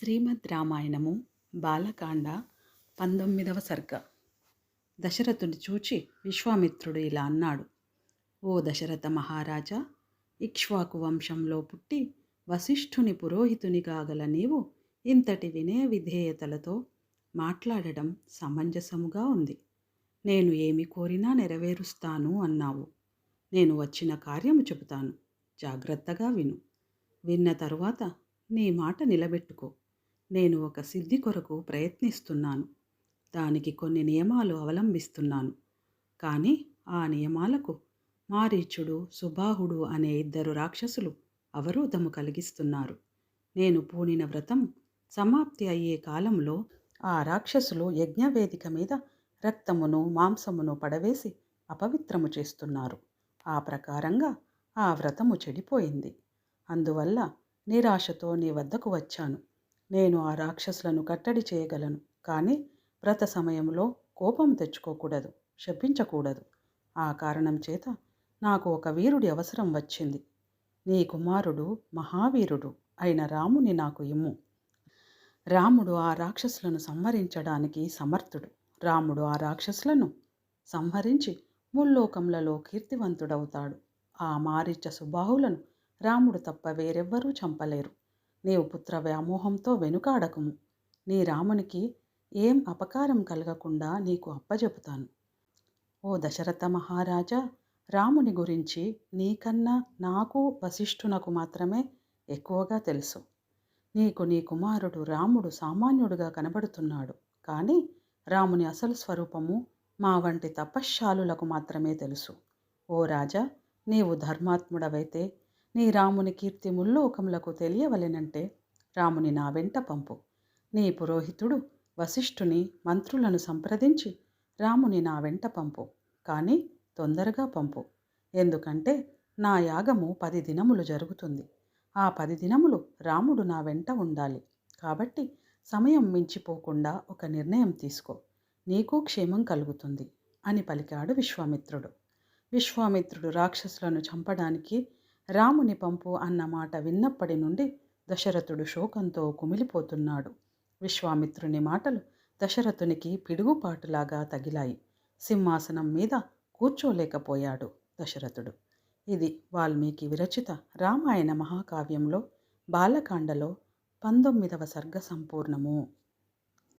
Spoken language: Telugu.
శ్రీమద్ రామాయణము బాలకాండ పంతొమ్మిదవ సర్గ. దశరథుని చూచి విశ్వామిత్రుడు ఇలా అన్నాడు ఓ దశరథ మహారాజా ఇక్ష్వాకు వంశంలో పుట్టి వశిష్ఠుని పురోహితుని కాగల నీవు ఇంతటి వినయ విధేయతలతో మాట్లాడడం సమంజసముగా ఉంది. నేను ఏమి కోరినా నెరవేరుస్తాను అన్నావు. నేను వచ్చిన కార్యము చెబుతాను. జాగ్రత్తగా విను. విన్న తరువాత నీ మాట నిలబెట్టుకో. నేను ఒక సిద్ధి కొరకు ప్రయత్నిస్తున్నాను. దానికి కొన్ని నియమాలు అవలంబిస్తున్నాను. కానీ ఆ నియమాలకు మారీచుడు సుబాహుడు అనే ఇద్దరు రాక్షసులు అవరోధము కలిగిస్తున్నారు. నేను పూనిన వ్రతం సమాప్తి అయ్యే కాలంలో ఆ రాక్షసులు యజ్ఞవేదిక మీద రక్తమును మాంసమును పడవేసి అపవిత్రము చేస్తున్నారు. ఆ ప్రకారంగా ఆ వ్రతము చెడిపోయింది. అందువల్ల నిరాశతో నీ వద్దకు వచ్చాను. నేను ఆ రాక్షసులను కట్టడి చేయగలను. కానీ వ్రత సమయంలో కోపం తెచ్చుకోకూడదు శపించకూడదు. ఆ కారణం చేత నాకు ఒక వీరుడి అవసరం వచ్చింది. నీ కుమారుడు మహావీరుడు అయిన రాముని నాకు ఇమ్ము. రాముడు ఆ రాక్షసులను సంహరించడానికి సమర్థుడు. రాముడు ఆ రాక్షసులను సంహరించి ముల్లోకములలో కీర్తివంతుడవుతాడు. ఆ మారిచ్చ సుబాహులను రాముడు తప్ప వేరెవ్వరూ చంపలేరు. నీవు పుత్ర వ్యామోహంతో వెనుకాడకము. నీ రామునికి ఏం అపకారం కలగకుండా నీకు అప్పజెపుతాను. ఓ దశరథ మహారాజా రాముని గురించి నీకన్నా నాకు వశిష్ఠునకు మాత్రమే ఎక్కువగా తెలుసు. నీకు నీ కుమారుడు రాముడు సామాన్యుడుగా కనబడుతున్నాడు. కానీ రాముని అసలు స్వరూపము మా వంటి తపశ్శాలులకు మాత్రమే తెలుసు. ఓ రాజా నీవు ధర్మాత్ముడవైతే నీ రాముని కీర్తి ముల్లోకములకు తెలియవలెనంటే రాముని నా వెంట పంపు. నీ పురోహితుడు వశిష్ఠుని మంత్రులను సంప్రదించి రాముని నా వెంట పంపు. కానీ తొందరగా పంపు. ఎందుకంటే నా యాగము పది దినములు జరుగుతుంది. ఆ పది దినములు రాముడు నా వెంట ఉండాలి. కాబట్టి సమయం మించిపోకుండా ఒక నిర్ణయం తీసుకో. నీకు క్షేమం కలుగుతుంది అని పలికాడు విశ్వామిత్రుడు. విశ్వామిత్రుడు రాక్షసులను చంపడానికి రాముని పంపు అన్న మాట విన్నప్పటి నుండి దశరథుడు శోకంతో కుమిలిపోతున్నాడు. విశ్వామిత్రుని మాటలు దశరథునికి పిడుగుపాటులాగా తగిలాయి. సింహాసనం మీద కూర్చోలేకపోయాడు దశరథుడు. ఇది వాల్మీకి విరచిత రామాయణ మహాకావ్యంలో బాలకాండలో పంతొమ్మిదవ సర్గ సంపూర్ణము